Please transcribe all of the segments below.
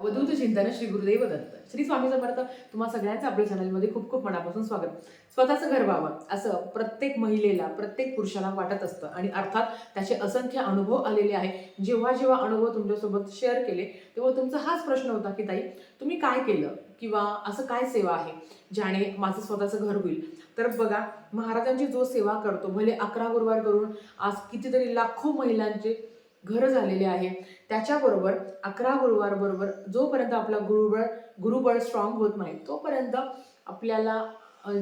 अवधूत चिंतन श्री गुरुदेव दत्त. श्री स्वामी समर्थ तुम्हा सगळ्यांचं आपल्या चॅनलमध्ये खूप खूप मनापासून स्वागत. स्वतःचं घर व्हावं असं प्रत्येक महिलेला प्रत्येक पुरुषाला वाटत असतं. आणि अर्थात त्याचे असंख्य अनुभव आलेले आहे जेव्हा जेव्हा अनुभव तुमच्यासोबत शेअर केले तेव्हा तुमचा हाच प्रश्न होता की ताई तुम्ही काय केलं? किंवा असं काय सेवा आहे ज्याने माझं स्वतःचं घर होईल? तर बघा महाराजांची जो सेवा करतो भले अकरा गुरुवार करून आज कितीतरी लाखो महिलांचे घर झालेले आहे. त्याच्याबरोबर अकरा गुरुवारबरोबर जोपर्यंत आपला गुरुबळ गुरुबळ स्ट्रॉंग होत नाही तोपर्यंत आपल्याला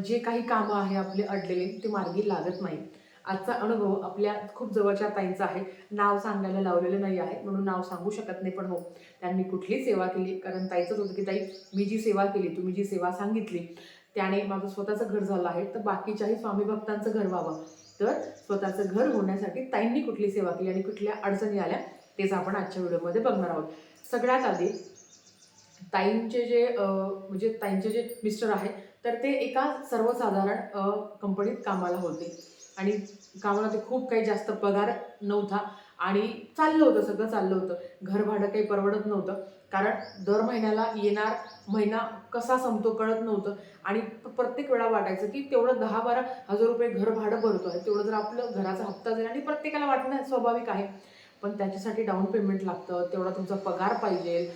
जे काही कामं आहे आपले अडलेले ते मार्गी लागत नाही. आजचा अनुभव आपल्या खूप जवळच्या ताईंचा आहे. नाव सांगायला लावलेलं नाही आहे म्हणून नाव सांगू शकत नाही पण हो त्यांनी कुठली सेवा केली कारण ताईचंच होतं की ताई मी जी सेवा केली तुम्ही जी सेवा सांगितली त्याने माझं स्वतःचं घर झालं आहे तर बाकीच्याही स्वामी भक्तांचं घर व्हावं. तर स्वतःचं घर होण्यासाठी ताईंनी कुठली सेवा केली आणि कुठल्या अडचणी आल्या तेच आपण आजच्या व्हिडिओमध्ये बघणार आहोत. सगळ्यात आधी ताईंचे जे म्हणजे ताईंचे जे मिस्टर आहे तर ते एका सर्वसाधारण कंपनीत कामाला होते. आणि कामाला ते खूप काही जास्त पगार नव्हता. आणि चाललं होतं सगळं चाललं होतं. घर भाडं काही परवडत नव्हतं. कारण दर महिन्याला येणार महिना कसा संपतो कळत नव्हतं. आणि प्रत्येक वेळा वाटायचं की तेवढं दहा बारा हजार रुपये घर भाडं भरतो आहे. तेवढं जर आपलं घराचा हप्ता जाईल आणि प्रत्येकाला वाटणं स्वाभाविक आहे. पण त्याच्यासाठी डाऊन पेमेंट लागतं. तेवढा तुमचा पगार पाहिजे.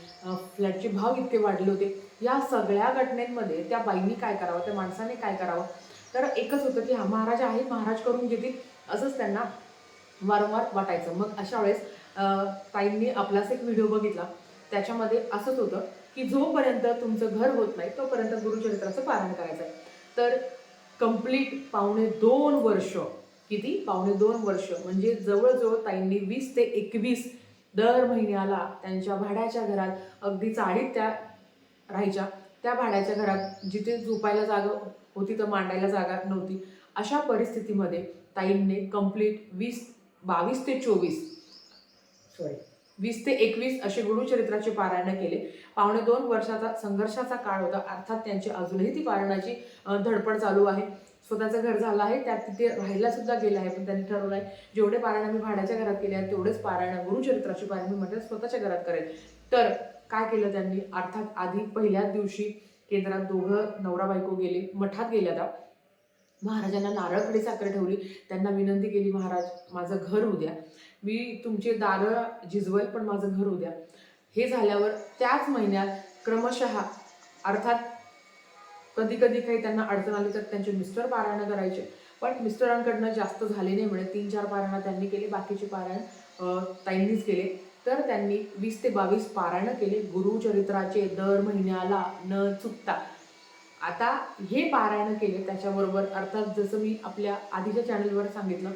फ्लॅटचे भाव इतके वाढले होते. या सगळ्या घटनेमध्ये त्या बाईंनी काय करावं? त्या माणसाने काय करावं? तर एकच होतं की हा महाराज आहे महाराज करून घेतील. असंच त्यांना वारंवार वाटायचं. मग अशा वेळेस ताईंनी आपलाच एक व्हिडिओ बघितला. त्याच्यामध्ये असंच होतं की जोपर्यंत तुमचं घर होत नाही तोपर्यंत गुरुचरित्राचं पारायण करायचं आहे तर कंप्लीट पावणे दोन वर्ष किती? पावणे दोन वर्ष. म्हणजे जवळजवळ ताईंनी वीस ते एकवीस दर महिन्याला त्यांच्या भाड्याच्या घरात अगदी चाळीत त्या राहायच्या. त्या भाड्याच्या घरात जिथे झोपायला जागा होती तर मांडायला जागा नव्हती. अशा परिस्थितीमध्ये ताईंनी कंप्लीट वीस बावीस ते चोवीस. सॉरी वीस ते एकवीस असे गुरुचरित्राचे पारायण केले. पावणे दोन वर्षाचा संघर्षाचा काळ होता. अर्थात त्यांची अजूनही ती पारायणाची धडपड चालू आहे. स्वतःचं घर झालं आहे. त्यात तिथे राहायला सुद्धा गेलं आहे. पण त्यांनी ठरवलं आहे जेवढे पारायण मी भाड्याच्या घरात केले आहेत तेवढेच पारायण गुरुचरित्राची पारायण मी माझ्या स्वतःच्या घरात करेल. तर काय केलं त्यांनी? अर्थात आधी पहिल्याच दिवशी केंद्रात दोघं नवरा बायको गेले. मठात गेल्या त्या. महाराजांना नारळकडे साखर ठेवली. त्यांना विनंती केली महाराज माझं घर उद्या मी तुमचे दारं झिजवल पण माझं घर उद्या हे झाल्यावर त्याच महिन्यात क्रमशः अर्थात कधी कधी काही त्यांना अडचण आली तर त्यांचे मिस्टर पारायण करायचे. पण मिस्टरांकडनं जास्त झाले नाही म्हणे तीन चार पारायण त्यांनी केले बाकीचे पारायण ताईंनीच केले. तर त्यांनी वीस ते बावीस पारायण केले. गुरुचरित्राचे दर महिन्याला न चुकता आता हे पारायण केले त्याच्याबरोबर अर्थात जसं मी आपल्या आधीच्या चॅनलवर सांगितलं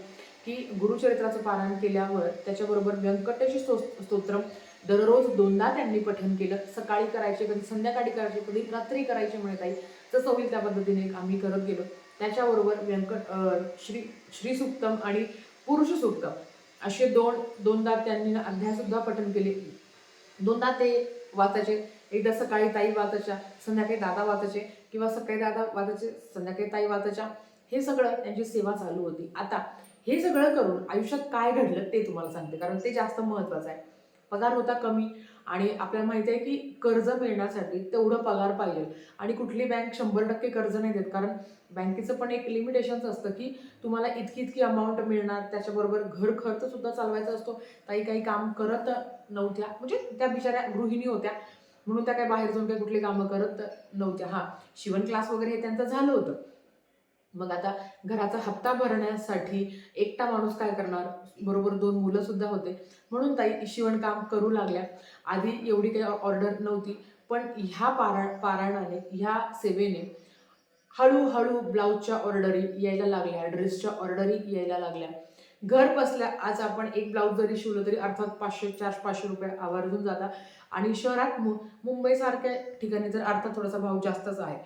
की गुरुचरित्राचं पारायण केल्यावर त्याच्याबरोबर व्यंकटेश स्तो स्तोत्रम दररोज दोनदा त्यांनी पठण केलं. सकाळी करायचे कधी संध्याकाळी करायचे कधी रात्री करायचे म्हणत आई जसं होईल त्या पद्धतीने आम्ही करत गेलो. त्याच्याबरोबर व्यंकट श्री श्री श्रीसुक्तम आणि पुरुष सुक्तम असे दोन दोनदा त्यांनी अध्यायसुद्धा पठण केले. दोनदा ते वाचायचे. एकदा सकाळी ताई वाचायच्या संध्याकाळी दादा वाचायचे किंवा सकाळी दादा वाचायचे संध्याकाळी ताई वाचायच्या हे सगळं त्यांची सेवा चालू होती. आता हे सगळं करून आयुष्यात काय घडलं ते तुम्हाला सांगते कारण ते जास्त महत्वाचं आहे. पगार होता कमी आणि आपल्याला माहिती आहे की कर्ज मिळण्यासाठी तेवढं पगार पाहिजे. आणि कुठली बँक शंभर टक्के कर्ज नाही देत कारण बँकेचं पण एक लिमिटेशन्स असतं की तुम्हाला इतकी इतकी अमाऊंट मिळणार त्याच्याबरोबर घर खर्च सुद्धा चालवायचा असतो. काही काही काम करत नव्हत्या म्हणजे त्या बिचाऱ्या गृहिणी होत्या म्हणून त्या काही बाहेर जाऊन काही कुठली कामं करत नव्हत्या. हां शिवण क्लास वगैरे हे त्यांचं झालं होतं. मग आता घराचा हप्ता भरण्यासाठी एकटा माणूस काय करणार? बरोबर दोन मुलं सुद्धा होते. म्हणून ताई शिवणकाम करू लागल्या. आधी एवढी काही ऑर्डर नव्हती पण ह्या पारा पारायणाने ह्या सेवेने हळूहळू ब्लाऊजच्या ऑर्डरी यायला लागल्या ड्रेसच्या ऑर्डरी यायला लागल्या. घर बसल्या आज आपण एक ब्लाऊज जरी शिवलं तरी अर्थात पाचशे चारशे पाचशे रुपये आवर्जून जातात. आणि शहरात मु मुंबईसारख्या ठिकाणी जर अर्थात थोडासा भाव जास्तच आहे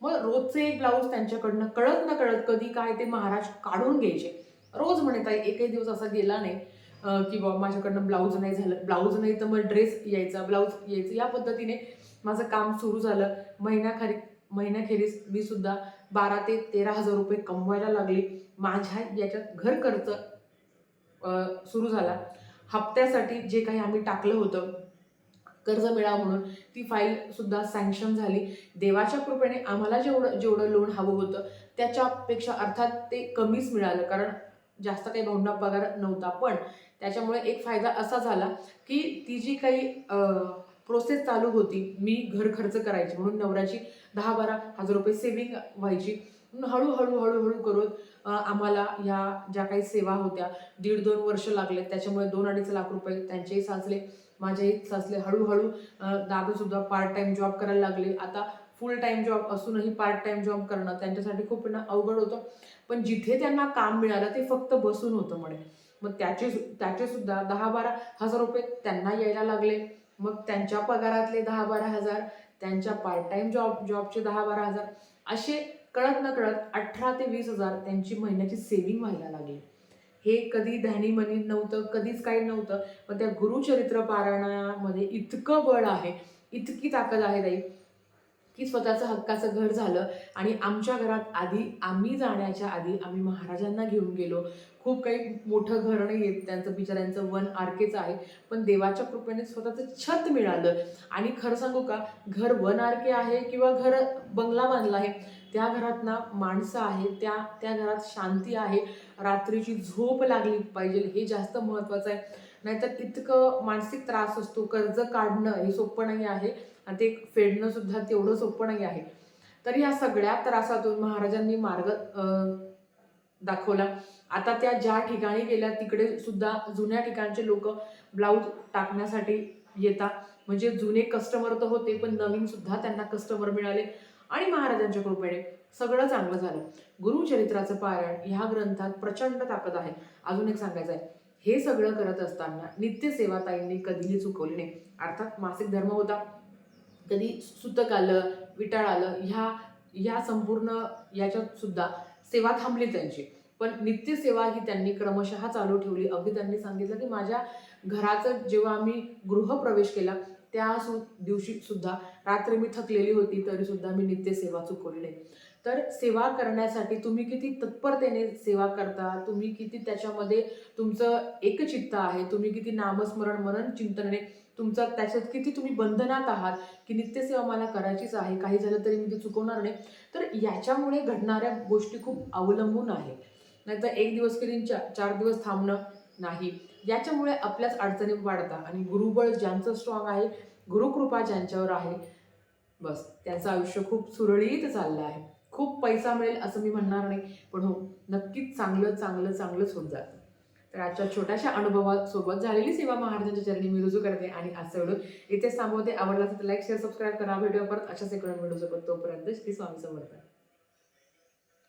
मग रोजचे एक ब्लाऊज त्यांच्याकडनं कळत न कळत कधी काय ते महाराज काढून घ्यायचे. रोज म्हणता एकही दिवस असा गेला नाही की बाबा माझ्याकडनं ब्लाऊज नाही झालं ब्लाऊज नाही तर मग ड्रेस यायचा ब्लाऊज यायचं. या पद्धतीने माझं काम सुरू झालं. महिन्याखाली महिन्याखेरीस मी सुद्धा बारा ते तेरा हजार रुपये कमवायला लागले. माझ्या याच्यात घर खर्च सुरू झाला. हप्त्यासाठी जे काही आम्ही टाकलं होतं कर्ज मिळावं म्हणून ती फाईल सुद्धा सँक्शन झाली. देवाच्या कृपेने आम्हाला जेवढं जेवढं लोन हवं होतं त्याच्यापेक्षा अर्थात ते कमीच मिळालं. कारण जास्त काही भाऊंना पगार नव्हता. पण त्याच्यामुळे एक फायदा असा झाला की ती जी काही प्रोसेस चालू होती मी घर खर्च करायची म्हणून नवऱ्याची दहा बारा हजार रुपये सेविंग व्हायची. म्हणून हळूहळू हळूहळू करून आम्हाला ह्या ज्या काही सेवा होत्या दीड दोन वर्ष लागले त्याच्यामुळे दोन अडीच लाख रुपये त्यांचेही साचले माझेही साचले. हळूहळू दादूसुद्धा पार्ट टाइम जॉब करायला लागले. आता फुल टाइम जॉब असूनही पार्ट टाइम जॉब करणं त्यांच्यासाठी खूप ना अवघड होतं. पण जिथे त्यांना काम मिळालं ते फक्त बसून होतं म्हणे. मग त्याचे त्याचे सुद्धा दहा बारा हजार रुपये त्यांना यायला लागले. मग त्यांच्या पगारातले दहा बारा हजार त्यांच्या पार्ट टाइम जॉब जॉबचे दहा बारा हजार. असे कळत न कळत अठरा ते वीस हजार त्यांची महिन्याची सेविंग व्हायला लागली. हे कधी ध्यानी मनी नव्हतं कधीच काही नव्हतं. पण त्या गुरुचरित्र पारायणामध्ये इतकं बळ आहे इतकी ताकद आहे ताई की स्वतःचं हक्काचं घर झालं. आणि आमच्या घरात आधी आम्ही जाण्याच्या आधी आम्ही महाराजांना घेऊन गेलो. खूप काही मोठं घर नाही येत त्यांचं बिचाऱ्यांचं वन आर आहे. पण देवाच्या कृपेने स्वतःचं छत मिळालं. आणि खरं सांगू का घर वन आर के आहे किंवा घर बंगला बांधला आहे त्या घरात ना माणसं आहे त्या त्या घरात शांती आहे रात्रीची झोप लागली पाहिजे हे जास्त महत्त्वाचं आहे. नाहीतर इतकं मानसिक त्रास असतो कर्ज काढणं हे सोपं नाही आहे आणि ते फेडणं सुद्धा तेवढं सोपं नाही आहे. तर या सगळ्या त्रासातून महाराजांनी मार्ग दाखवला. आता त्या ज्या ठिकाणी गेल्या तिकडे सुद्धा जुन्या ठिकाणचे लोक ब्लाऊज टाकण्यासाठी येतात. म्हणजे जुने कस्टमर तर होते पण नवीन सुद्धा त्यांना कस्टमर मिळाले. आणि महाराजांच्या कृपेने सगळं चांगलं झालं. गुरुचरित्राचं पारायण ह्या ग्रंथात प्रचंड ताकद आहे. अजून एक सांगायचं आहे. हे सगळं करत असताना नित्यसेवाताईंनी कधीही चुकवली नाही. अर्थात मासिक धर्म होता. कधी सुतक आलं विटाळ आलं ह्या ह्या संपूर्ण याच्यात सुद्धा सेवा थांबली त्यांची. पण नित्यसेवा ही त्यांनी क्रमशः चालू ठेवली. अगदी त्यांनी सांगितलं की माझ्या घराचं जेव्हा आम्ही गृहप्रवेश केला त्या सु दिवशी सुद्धा रात्री मी थकलेली होती तरी सुद्धा मी नित्यसेवा चुकवली. नाही तर सेवा करण्यासाठी तुम्ही किती तत्परतेने सेवा करता तुम्ही किती त्याच्यामध्ये तुमचं एकचित्त आहे तुम्ही किती नामस्मरण मनन चिंतनने तुमचं त्याच्यात किती तुम्ही बंधनात आहात की नित्यसेवा मला करायचीच आहे काही झालं तरी मी ती चुकवणार नाही. तर याच्यामुळे घडणाऱ्या गोष्टी खूप अवलंबून आहे. नाहीतर एक दिवस केली चार चार दिवस थांबणं नाही. याच्यामुळे आपल्याच अडचणी वाढतात आणि गुरुबळ ज्यांचं स्ट्रॉंग आहे गुरुकृपा ज्यांच्यावर आहे बस त्यांचं आयुष्य खूप सुरळीत चाललं आहे. खूप पैसा मिळेल असं मी म्हणणार नाही पण हो नक्कीच चांगलं चांगलं चांगलंच होत जातं. तर आजच्या छोट्याशा अनुभवासोबत झालेली सेवा महाराजांच्या चरणी मी रुजू करते आणि आजचा व्हिडिओ इथेच थांबवते. आवडला तर लाईक शेअर सबस्क्राईब करा. व्हिडिओ परत अशाच एक व्हिडिओ सोबत तोपर्यंत श्री स्वामी समर्थ.